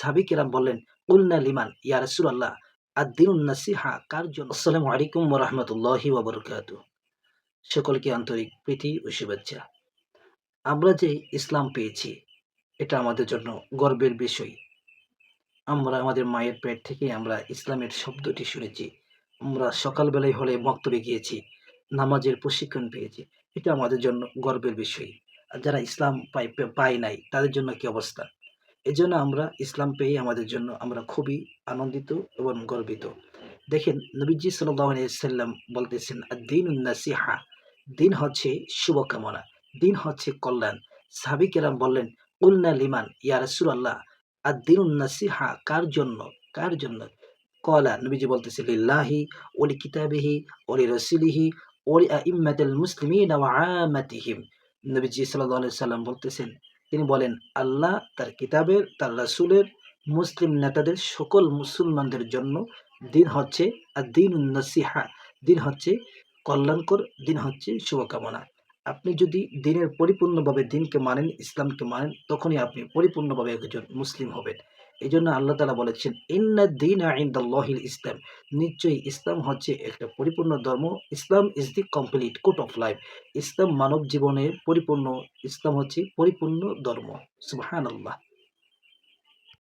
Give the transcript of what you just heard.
সাহাবিকেরাম বললেন উল্না লিমান, ইয়া রাসূলুল্লাহ, আদ-দীনুন নাসিহা, কার জন্য? আসসালামু আলাইকুম রাহমাতুল্লাহি ওয়া সকলকে আন্তরিক প্রীতি ও শুভেচ্ছা। আমরা যে ইসলাম পেয়েছি, এটা আমাদের জন্য গর্বের বিষয়। আমরা আমাদের মায়ের পেট থেকে আমরা ইসলামের শব্দটি শুনেছি। আমরা সকালবেলায় হলে বক্তব্যে গিয়েছি, নামাজের প্রশিক্ষণ পেয়েছি। এটা আমাদের জন্য গর্বের বিষয়। আর যারা ইসলাম পাই পায় নাই, তাদের জন্য কি অবস্থা? এজন্য আমরা ইসলাম পেয়ে আমাদের জন্য আমরা খুবই আনন্দিত এবং গর্বিত। দেখেন, নবীজি সাল্লাম বলতেছেন দিন নাসিহা দিন হচ্ছে শুভকামনা দিন হচ্ছে কল্যাণ সাহাবিকেরাম বললেন উল্না লিমান, ইয়া রাসূলুল্লাহ আর দিন নাসিহা কার জন্য কার জন্য? কলা, নবীজি বলতেছে লিল্লাহি, ওলি কিতাবিহি, ওলি রসিলিহি, ওলি আইম্মাতিল মুসলিমিন আমাতিহিম নবীজি সাল্লাল্লাহু সাল্লাম বলতেছেন তিনি বলেন, আল্লাহ তার কিতাবের, তার রাসুলের মুসলিম নেতাদের সকল মুসলমানদের জন্য দিন হচ্ছে আর দিন নসিহা দিন হচ্ছে কল্যাণকর, দিন হচ্ছে শুভকামনা। আপনি যদি দিনের পরিপূর্ণভাবে দিনকে মানেন, ইসলামকে মানেন, তখনই আপনি পরিপূর্ণভাবে একজন মুসলিম হবেন। এই জন্য আল্লাহ তালা বলেছেন, ইন্না দিন আইন্দাল্লাহিল ইসলাম। নিশ্চয়ই ইসলাম হচ্ছে একটা পরিপূর্ণ ধর্ম। Islam is the complete code of life ইসলাম মানব জীবনের পরিপূর্ণ, ইসলাম হচ্ছে পরিপূর্ণ ধর্ম। সুবহান আল্লাহ